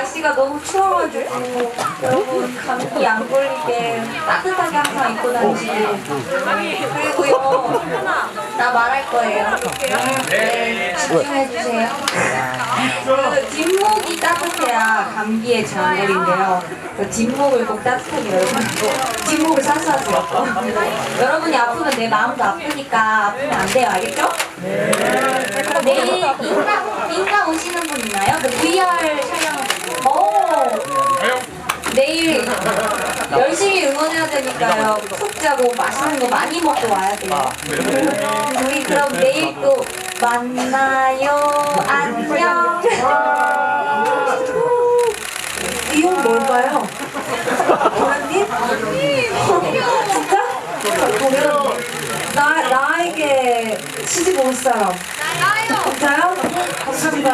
날씨가 너무 추워가지고 여러분 감기 안 걸리게 따뜻하게 항상 입고 다니시고 그리고요 나 말할 거예요. 네, 집중해주세요. 그 뒷목이 따뜻해야 감기에 잘 걸린대요. 그 뒷목을 꼭 따뜻하게 열어주고 뒷목을 사수하세요. 여러분이 아프면 내 마음도 아프니까 아프면 안 돼요. 알겠죠? 내일 인강, 인강 오시는 분 있나요? 그 VR 촬영. 오! 내일 열심히 응원해야 되니까요. 푹 자고 맛있는 거 많이 먹고 와야 돼요. 우리 그럼 내일 또 만나요. 안녕. 이건 뭘까요? 도련님? 진짜? 나, 나에게 시집 올 사람. 진짜요? 감사합니다.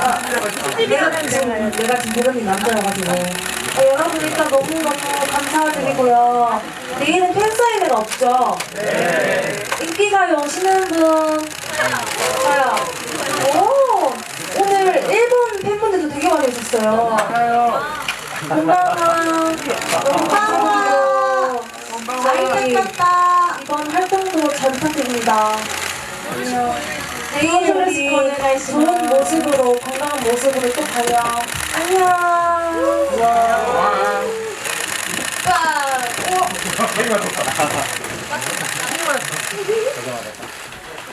아, 내가 지금, 내가 지금 도련님 남자여가지고. 어, 여러분 일단 너무 너무 감사드리고요. 내일은 팬사인회는 없죠? 네. 인기가요 오시는 분. 저요. 오! 오늘 일본 팬분들도 되게 많이 오셨어요. 건강한, 너무 감사하고요. 저희 이번 활동도 잘 부탁드립니다. 내일 우리 좋은 모습으로, 건강한 모습으로 또 봐요. 안녕.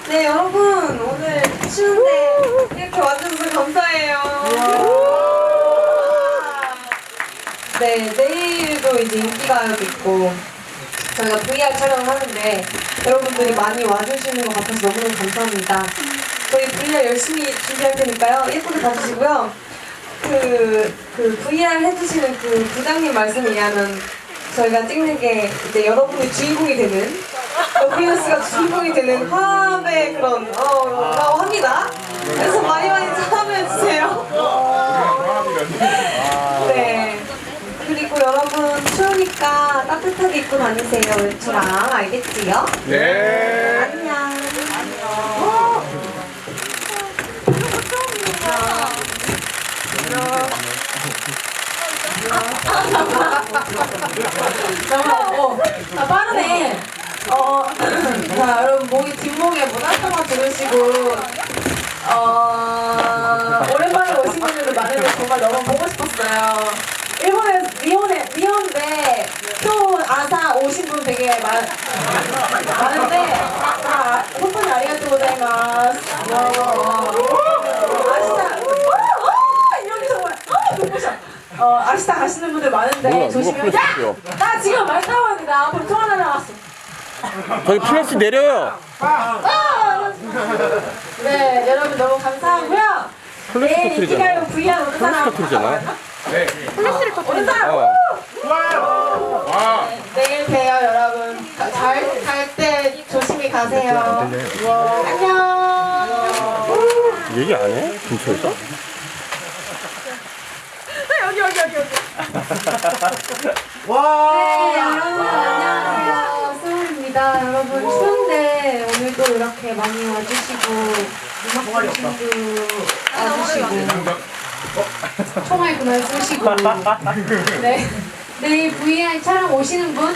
네 여러분 오늘 추운데 이렇게 와주셔서 감사해요. 네 내일도 이제 인기가요도 있고 저희가 VR 촬영을 하는데 여러분들이 많이 와주시는 것 같아서 너무너무 감사합니다. 저희 VR 열심히 준비할 테니까요 예쁘게 봐주시고요. 그, 그 VR 해주시는 그 부장님 말씀 이하면 저희가 찍는 게 이제 여러분이 주인공이 되는 러브리너스가 주인공이 되는 화합의 그런 어, 라고 합니다. 그래서 많이 많이 참여해주세요. 네. 그리고 여러분 추우니까 따뜻하게 입고 다니세요. 외투랑 알겠지요? 네. 안녕. 어. 잠깐만, 어, 아, 빠르네. 어, 자, 여러분, 목이 뒷목에 문화평화 들으시고, 어, 오랜만에 오신 분들도 많은데 정말 너무 보고 싶었어요. 리온데, 또 아사 오신 분 되게 많, 많은데, 아, 호프니 아리가또 고자이마스. 와. 아시다. 어, 어, 이렇게 정말, 어, 눈부셔. 어, 아시다 가시는 분들 많은데, 뭐야, 누가 조심해요. 플래시 야! 줘? 나 지금 말 타고 나 앞으로 통화 날아갔어. 저기 플래시 내려요. 아! 네, 여러분 너무 감사하고요. 플래시 내일 터트리잖아. 인기가요 VR 오는 사람. 플래시 터트리잖아. 플래시를 오는 사람. 어. 내일 봬요, 여러분. 잘 갈 때 조심히 가세요. 안녕. 얘기 안 해? 근처에서? 네, 여러분 안녕하세요. 수은입니다. 여러분 추운데 오늘도 이렇게 많이 와주시고 음악 중심도 와주시고 총알 그만 쏘시고 네 내일 VR 촬영 오시는 분?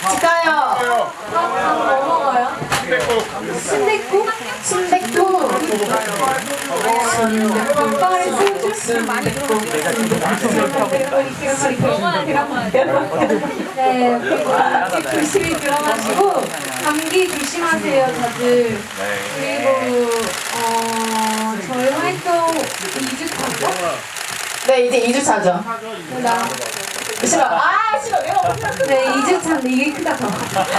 집 가요. 밥, 밥뭐 먹어요? 순댓국? 순댓국. 순댓국. 빨리 소주? 순댓국. 네, 그리고 집 조심히 들어가시고 감기 조심하세요, 다들. 그리고 어 저희 활동 2주 차죠? 네, 이제 2주 차죠. 나 싫어. 아, 싫어. 내가 혼자 네, 2주 차인데 이게 크다 더.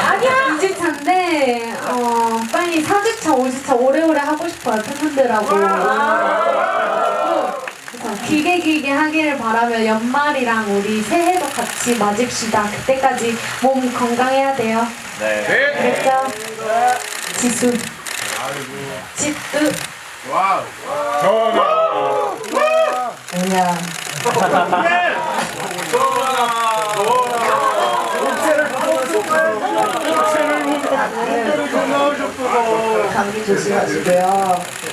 아니야. 2주 차인데 어 빨리 4주 차, 5주 차 오래오래 하고 싶어요 팬분들하고. 그래서 길게 길게 하기를 바라며 연말이랑 우리 새해도 같이 맞읍시다. 그때까지 몸 건강해야 돼요. 네. 그랬죠? 지수. 지수. 뭐냐. 감기 조심하시고요.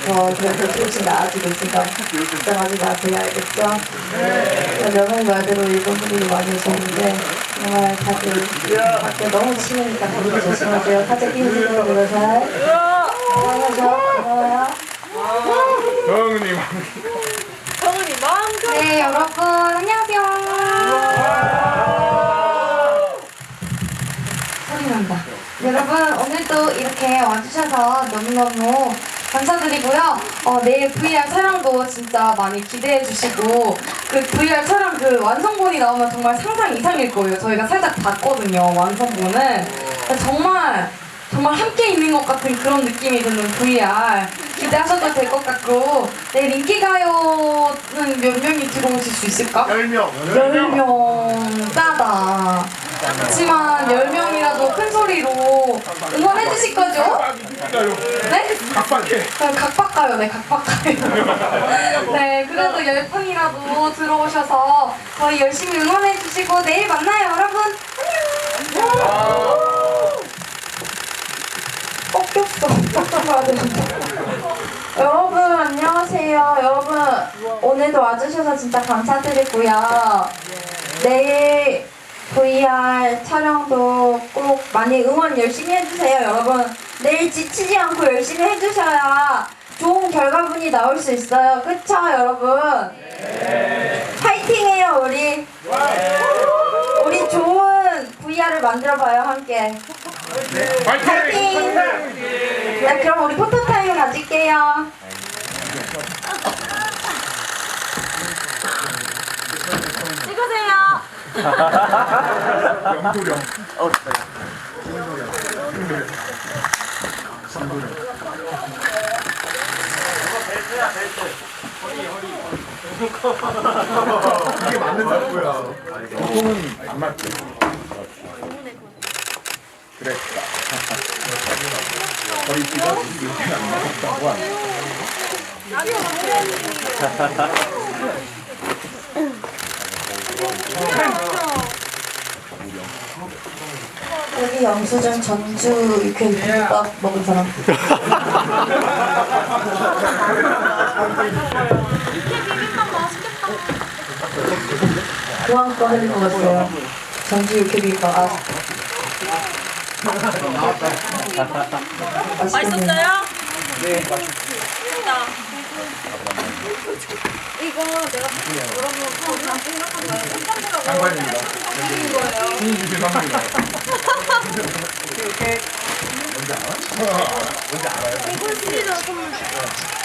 어, 그래서 조금씩 나아지고 있으니까 걱정하지 마세요. 알겠죠? 네. 명예 말대로 일본 분들이 많이 오셨는데 정말 다들 밖에 너무 심하니까 감기 조심하세요. 사제 끼우시는 거로 잘. 건강하죠? 고마워요. 형님. 네, 여러분 안녕하세요. 소리 난다. 여러분 오늘도 이렇게 와주셔서 너무너무 감사드리고요. 어, 내일 VR 촬영도 진짜 많이 기대해 주시고 그 VR 촬영 그 완성본이 나오면 정말 상상 이상일 거예요. 저희가 살짝 봤거든요. 완성본을 정말 정말 함께 있는 것 같은 그런 느낌이 드는 VR 기대하셔도 될 것 같고 내일 인기가요는 몇 명이 들어오실 수 있을까? 10명. 10명 짜다 그렇지만 10명이라도 큰 소리로 응원해 주실 거죠? 네? 각박해. 그럼 각박가요 네 각박가요 네 그래도 10분이라도 들어오셔서 저희 열심히 응원해 주시고 내일 만나요 여러분 안녕 꺾였어 여러분 안녕하세요. 여러분 오늘도 와주셔서 진짜 감사드리고요. 내일 VR 촬영도 꼭 많이 응원 열심히 해주세요, 여러분. 내일 지치지 않고 열심히 해주셔야 좋은 결과물이 나올 수 있어요. 그쵸, 여러분? 파이팅해요, 우리. 우리 좋은 VR을 만들어봐요, 함께. 네. 파이팅! 네, 자, 그럼 우리 포토타임 가질게요. 찍으세요. 영도령. 어렵다. 김도령. 김도령. 삼도령. 벨트야 벨트. 허리 허리. 이게 맞는 자꾸야. 보통은 안 맞지. 그래. 허리띠가 이렇게 안 맞았다고 하네. 여기 영수증 전주 육회 비빔밥 먹은 사람. 거 하는 거 같아요. 전주 육회 비빔밥. 아. 맛있었어요? 네. 맛있다. 이거 내가 여러분 다 생각한 거예요. 장관입니다. 장관인 거예요. 신입 장관입니다. 이렇게 뭔지 알아? 뭔지 알아요? 이거 시리로 선물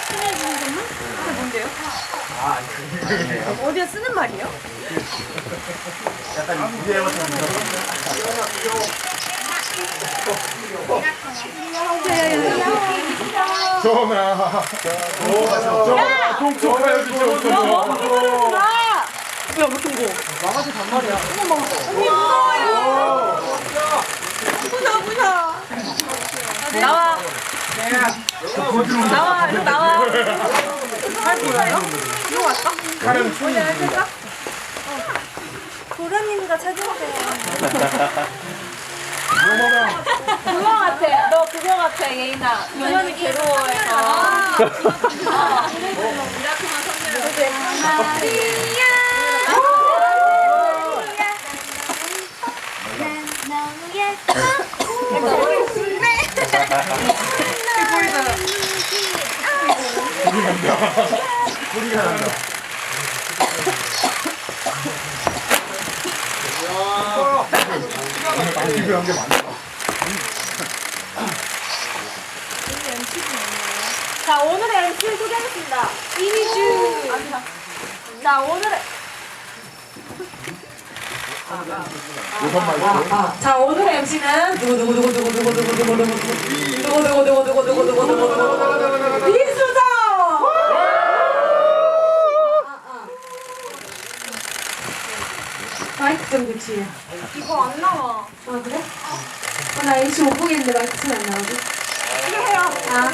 신해주는 선물? 그게 뭔데요? 아, 그게 어디에 쓰는 말이요? 약간 무대 같은 거. 전화. 전화. 통통하 여기 너 먹기 전화. 바르지 마! 야, 왜 이렇게 무거워? 망아지 반말이야. 어머, 언니 무서워요! 무서워, 무서워. 나와. 나와, 이리 나와. 잘 보여요? 이거 왔어? 가는 손이. 보라님과 찾으세요. 그거 같아. 너 그거 같아, 예인아. 도련이 괴로워해서. 어. 미라클만 선물. 소리가 난다. 기부한 게 많다. 자, 오늘의 MC 소개하겠습니다. 이미주. 자, 오늘의. 우선 말고. 아, 자 오늘의 MC는 누구 누구 누구 누구 누구 누구 누구 누구 누구 누구 누구 누구 누구 누구 누구 누구 누구 이수정. 마이크 좀 교체해. 이거 안 나와. 아 그래? 어, 나 MC 못 보겠는데 마이크 소리 안 나오지? 이거 해요. 아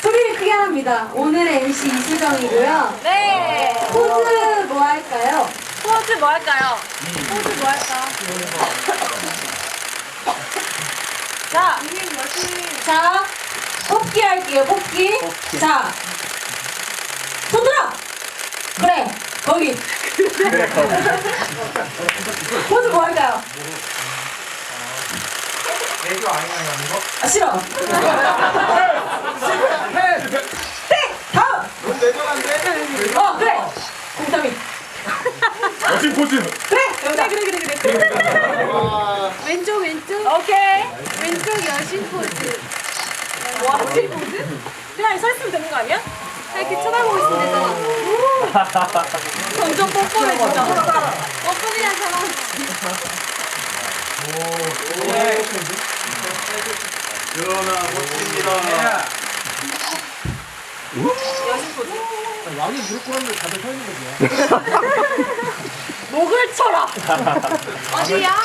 소리를 크게 합니다. 오늘의 MC 이수정이고요. 네. 포즈 뭐 할까요? 포즈 뭐 할까요? 포즈 뭐 할까? 자, 자 뽑기 할게요, 뽑기. 자, 손 들어! 그래, 거기. 포즈 뭐 할까요? 애교 아니야 이거? 아, 싫어. 땡! 다음! 넌 내전한데? 어, 그래! 여신 포즈. 그래! 여기다. 그래, 그래, 그래. 왼쪽 왼쪽. 오케이. 왼쪽 여신 포즈. 와, 여신 포즈? 그냥 서 있으면 되는 거 아니야? 이렇게 쳐다보고 있으면 되잖아. 점점 뻔뻔해진다. 뻔뻔이란 사람. 전하 멋집니다. 왕이 무릎 꿇었는데 다들 서 있는 거지. 목을 쳐라. 어디야?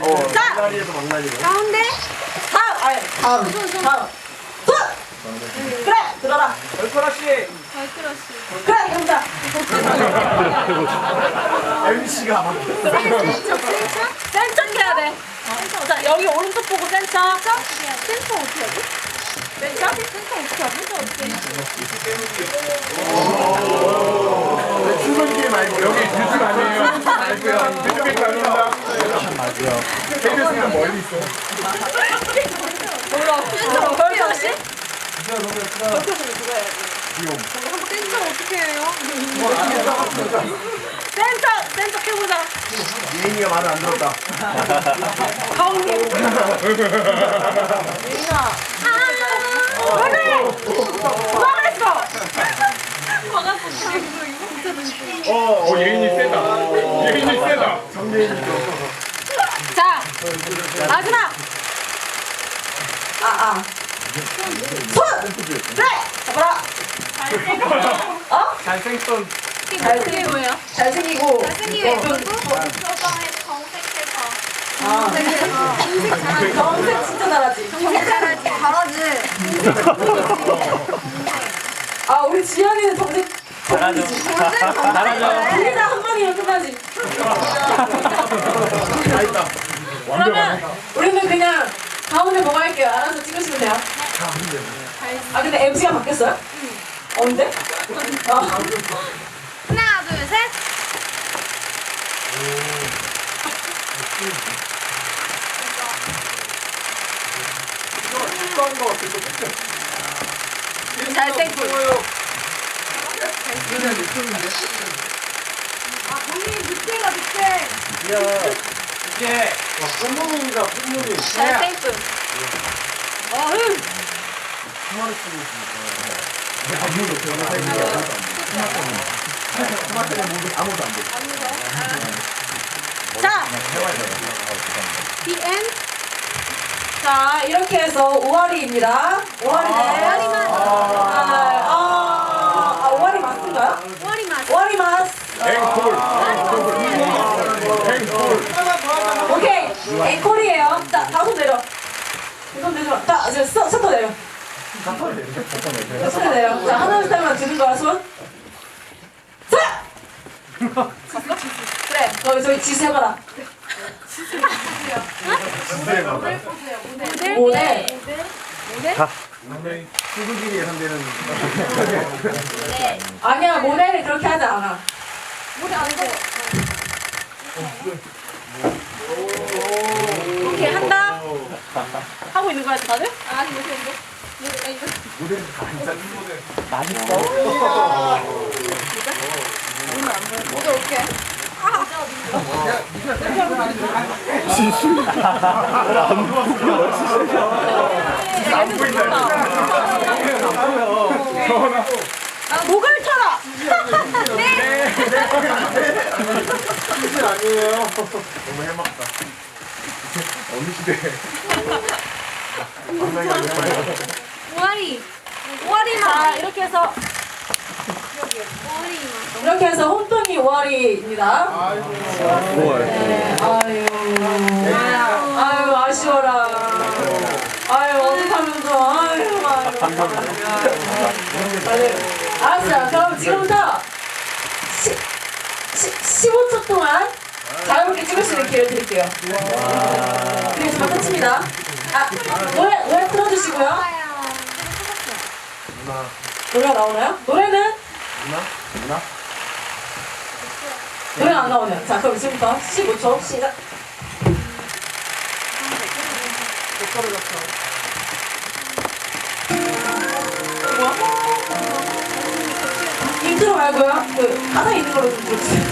어, 자 리에서 망나니고. 가운데. 다음! 아니, 다음. 다음. 손! 그래! 들어라. 얼퍼라 씨. 걸크러쉬. 그래! 해보자. MC가 막. 센터 센터. 센터 해야 돼. 자 여기 오른쪽 보고 센터. 센터 어떻게 하지? 센터? 센터 어떻게 하지? 센터 어떻게 하지? 출근길 말고 여기 뮤직 아니에요. 알고요. 뮤직 아닙니다. KBS는 멀리 있어. 몰라. 센터 어떻게 하지? 비용. 센터 어떻게 해요? 센터 센터 해보자. 예인이가 말을 안 들었다. 가운데. 아, 왜 그래? 누가 그랬어? 화가 났어. 어, 어 예인이 세다. 예인이 세다. 자 마지막. 아, 아. 손! 그래! 잡아라. 어? 잘생겼던. 그게 뭐예요? 잘생기고. 생기게 좀- 아, 검색 진짜 잘하지. 잘하지. 잘하지. 아, 우리 지연이는 검색 잘하죠. 잘하죠. 우리는 한 번이면 끝나지. 다 있다. 그러면 우리는 그냥 가운데 뭐가 할게요. 알아서 찍으시면 돼요. 아, 근데 MC가 바뀌었어요? 언제? 어. 하나 둘 셋. 축구한 거 같아. 잘생긴. 와, 꽃무늬입니다. 꽃무늬. 잘생긴. 어흥. 스마트는 모두 아무도 안 돼. 자. The end. 자, 이렇게 해서 5월이입니다. 5월이네. 오와리만. 아, 아, 아, 5월이 맞는가요? 오와리만. 5월이 맞. 앵콜. 앵콜. 오케이. 앵콜이에요. 자, 다손 내려. 손 내려. 자, 이제 서, 서터 내려. 손 내려. 자, 하나, 둘, 셋만 드는 거야, 손. 자! 그래, 거기 저기 지수 해봐라. 모델. 모델. 상당히 출근길이 예상되는. 아니야, 모델은 그렇게 하지 않아. 오케이 한다. 하고 있는 거야 다들? 아니 못 했는데. 모델 다 인사 모델. 모델 오케이. 안 보인다. 아, 목을 쳐라. 네. 사실 아니에요. 너무 해맑다. 어느 시대? 오와리만. 자 이렇게 해서 이렇게 해서 홈통이 5월이입니다. 네, 아유. 아유, 아쉬워라. 아유, 어떡하면 좋아. 아유, 아유. 아유. 알았어요. 그럼 지금부터 10, 15초 동안 자유롭게 찍을 수 있는 기회를 드릴게요. 그리고 다 끝입니다. 아, 노래, 노래 틀어주시고요. 노래가 나오나요? 노래는? 노래가 안 나오네요. 자, 그럼 지금부터 15초 시작. 뭐야? 인트로 말고요. 그 가사 있는 걸로 좀 불러주세요.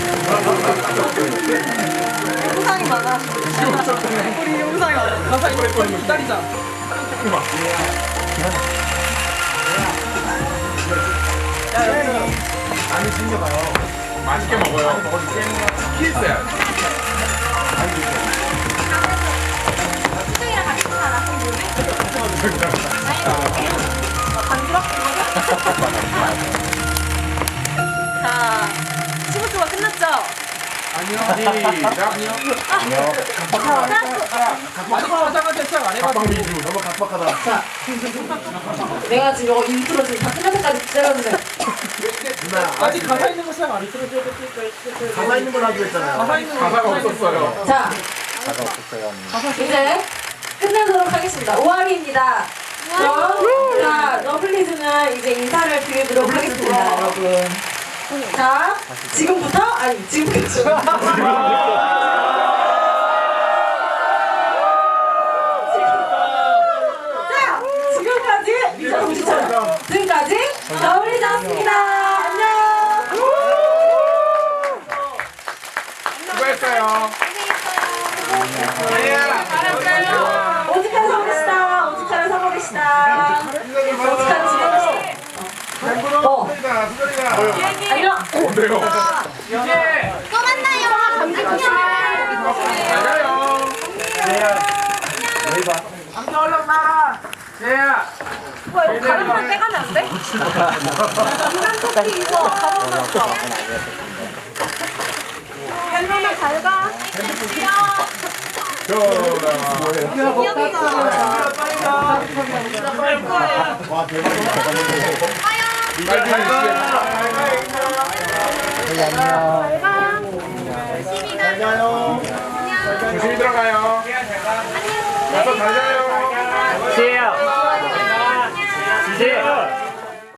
영상이 많아. 우리 영상이 많아. 가사 이거 했거든요. 기다리자. 많이 챙겨가요. 맛있게 먹어요. 치킨 있어요. 자, 15초가 끝났죠? 시작. 아직 화장한테 시작 안 해가지고. 각방 위주. 너무 각박하다. 내가 지금 이거 인트로 지금 다 끝날 때까지 기다렸는데 아직 가사 있는 거 시작 안 했어. 가사 있는 걸 하기로 했잖아요. 가사 있는 거 가사가 없었어요. 자 이제 끝내도록 하겠습니다 5월입니다 그럼 자 러블리즈는 이제 인사를 드리도록 하겠습니다 여러분 자 지금부터 아니 지금까지 자 지금까지 미쳐 보시죠 지금까지 러블리즈였습니다 아니요. 어때요? 또 만나요. 감기 잘 가요. 뭐야, 이거 가방만 떼가면 안 돼? 인간 토끼 이거 가방 넣었어. 헬로나 잘 가. 빨리 가 네, 안녕. 잘가. 잘 가요. 조심히 들어가요. 안녕. 가서 잘 자요. 지혜야. 지혜야.